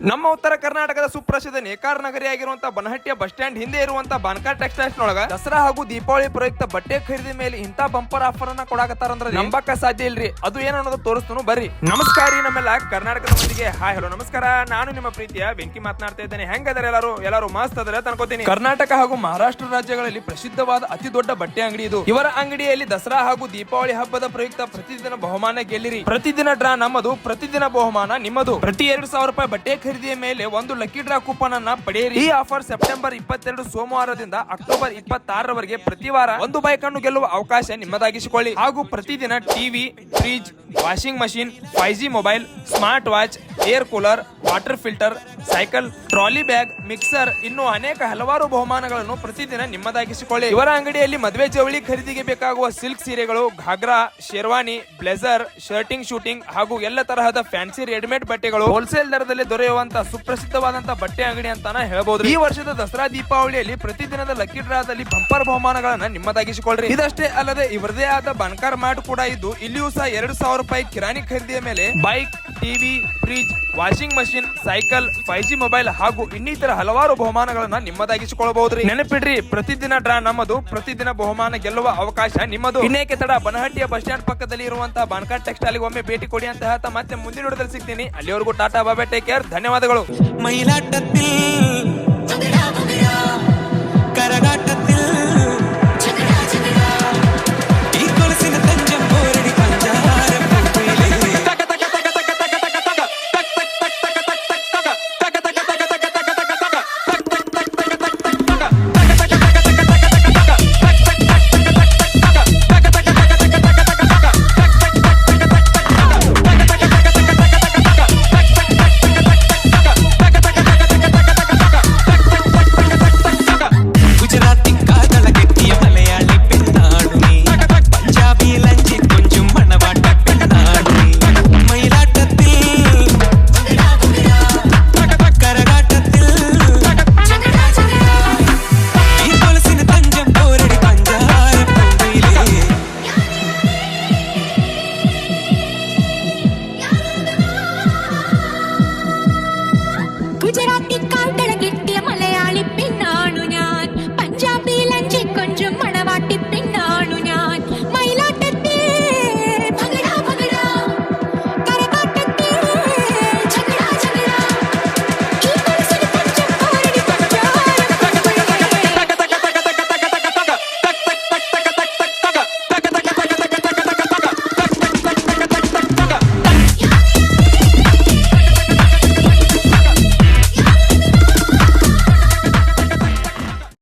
ನಮ್ಮ ಉತ್ತರ ಕರ್ನಾಟಕದ ಸುಪ್ರಸಿದ್ಧ ನೇಕಾರ ನಗರಿಯಾಗಿರುವಂತ ಬನಹಟ್ಟಿಯ ಬಸ್ ಸ್ಟ್ಯಾಂಡ್ ಹಿಂದೆ ಇರುವಂತಹ ಬನ್ಕಾರ್ ಟೆಕ್ಸ್ಟೈಲ್ಸ್ ನೊಳಗ ದಸರಾ ಹಾಗೂ ದೀಪಾವಳಿ ಪ್ರಯುಕ್ತ ಬಟ್ಟೆ ಖರೀದಿ ಮೇಲೆ ಇಂತ ಬಂಪರ್ ಆಫರ್ ಅನ್ನ ಕೊಡಾಕತ್ತಾರಂದ್ರ ನಂಬಕ್ಕ ಸಾಧ್ಯ ಇಲ್ರಿ. ಅದು ಏನು ಅನ್ನೋದು ತೋರಿಸ್ತಾನು ಬರ್ರಿ. ನಮಸ್ಕಾರ ನಮ್ಮೆಲ್ಲ ಕರ್ನಾಟಕದ ಮಂದಿಗೆ. ಹಾಯ್ ಹಲೋ ನಮಸ್ಕಾರ. ನಾನು ನಿಮ್ಮ ಪ್ರೀತಿಯ ಬೆಂಕಿ ಮಾತನಾಡ್ತಾ ಇದ್ದೇನೆ. ಹೆಂಗದಾರೆ ಎಲ್ಲರೂ? ಎಲ್ಲರೂ ಮಸ್ತ್ ಅದರ ಕರ್ನಾಟಕ ಹಾಗೂ ಮಹಾರಾಷ್ಟ್ರ ರಾಜ್ಯಗಳಲ್ಲಿ ಪ್ರಸಿದ್ಧವಾದ ಅತಿ ದೊಡ್ಡ ಬಟ್ಟೆ ಅಂಗಡಿ ಇದು. ಇವರ ಅಂಗಡಿಯಲ್ಲಿ ದಸರಾ ಹಾಗೂ ದೀಪಾವಳಿ ಹಬ್ಬದ ಪ್ರಯುಕ್ತ ಪ್ರತಿದಿನ ಬಹುಮಾನ ಗೆಲ್ಲಿರಿ. ಪ್ರತಿದಿನ ಡ್ರಾ ನಮ್ಮದು, ಪ್ರತಿದಿನ ಬಹುಮಾನ ನಿಮ್ಮದು. ಪ್ರತಿ ಎರಡು ಸಾವಿರ ರೂಪಾಯಿ ಬಟ್ಟೆ ಖರೀದಿಯ ಮೇಲೆ ಒಂದು ಲಕ್ಕಿ ಡ್ರಾ ಕೂಪನ್ ಅನ್ನ ಪಡೆಯಿರಿ. ಈ ಆಫರ್ ಸೆಪ್ಟೆಂಬರ್ ಇಪ್ಪತ್ತೆರಡು ಸೋಮವಾರದಿಂದ ಅಕ್ಟೋಬರ್ ಇಪ್ಪತ್ತಾರರವರೆಗೆ ಪ್ರತಿ ವಾರ ಒಂದು ಬೈಕ್ ಅನ್ನು ಗೆಲ್ಲುವ ಅವಕಾಶ ನಿಮ್ಮದಾಗಿಸಿಕೊಳ್ಳಿ. ಹಾಗೂ ಪ್ರತಿದಿನ TV fridge washing machine five G mobile smart watch air cooler water filter cycle trolley bag mixer ಇನ್ನು ಅನೇಕ ಹಲವಾರು ಬಹುಮಾನಗಳನ್ನು ಪ್ರತಿದಿನ ನಿಮ್ಮದಾಗಿಸಿಕೊಳ್ಳಿ. ಇವರ ಅಂಗಡಿಯಲ್ಲಿ ಮದುವೆ ಜವಳಿ ಖರೀದಿಗೆ ಬೇಕಾಗುವ ಸಿಲ್ಕ್ ಸೀರೆಗಳು, ghagra, sherwani, blazer shirting suiting ಹಾಗೂ ಎಲ್ಲ ತರಹದ ಫ್ಯಾನ್ಸಿ ರೆಡಿಮೇಡ್ ಬಟ್ಟೆಗಳು ಹೋಲ್ಸೇಲ್ ದರದಲ್ಲಿ ದೊರೆಯುವಂತಹ ಸುಪ್ರಸಿದ್ಧವಾದಂತ ಬಟ್ಟೆ ಅಂಗಡಿ ಅಂತಾನೆ ಹೇಳಬಹುದು ಈ ವರ್ಷದ ದಸರಾ ದೀಪಾವಳಿಯಲ್ಲಿ ಪ್ರತಿದಿನದ ಲಕ್ಕಿ ಡ್ರಾದಲ್ಲಿ ಬಂಪರ್ ಬಹುಮಾನಗಳನ್ನ ನಿಮ್ಮದಾಗಿಸಿಕೊಳ್ಳ್ರಿ ಇದಷ್ಟೇ ಅಲ್ಲದೆ ಇವರದೇ ಆದ ಬನ್ಕಾರ್ ಮಾರ್ಟ್ ಕೂಡ ಇದ್ದು, ಇಲ್ಲಿಯೂ ಸಹ ಎರಡು ಸಾವಿರ ರೂಪಾಯಿ ಕಿರಾಣಿ ಖರೀದಿಯ ಮೇಲೆ bike, TV, fridge, washing machine, cycle, five G mobile ಹಾಗೂ ಇನ್ನಿತರ ಹಲವಾರು ಬಹುಮಾನಗಳನ್ನ ನಿಮ್ಮದಾಗಿಸಿಕೊಳ್ಳಬಹುದ್ರಿ ನೆನಪಿಡ್ರಿ ಪ್ರತಿದಿನ ಡ್ರಾ ನಮ್ಮದು ಪ್ರತಿದಿನ ಬಹುಮಾನ ಗೆಲ್ಲುವ ಅವಕಾಶ ನಿಮ್ಮದು. ಇನ್ನೇಕೆ ತಡ, ಬನಹಟ್ಟಿಯ ಬಸ್ ಸ್ಟ್ಯಾಂಡ್ ಪಕ್ಕದಲ್ಲಿ ಇರುವಂತಹ ಬಾನ್ಕಾರ್ ಟೆಕ್ಸ್ಟೈಲ್ ಒಮ್ಮೆ ಭೇಟಿ ಕೊಡಿ ಅಂತ ಮತ್ತೆ ಮುಂದಿನ ಸಿಗ್ತೀನಿ. ಅಲ್ಲಿವರೆಗೂ ಟಾಟಾ ಬಾಬೆ ಟೇಕ್ ಕೇರ್ ಧನ್ಯವಾದಗಳು. ಮಹಿಳಾ Gujarati ka.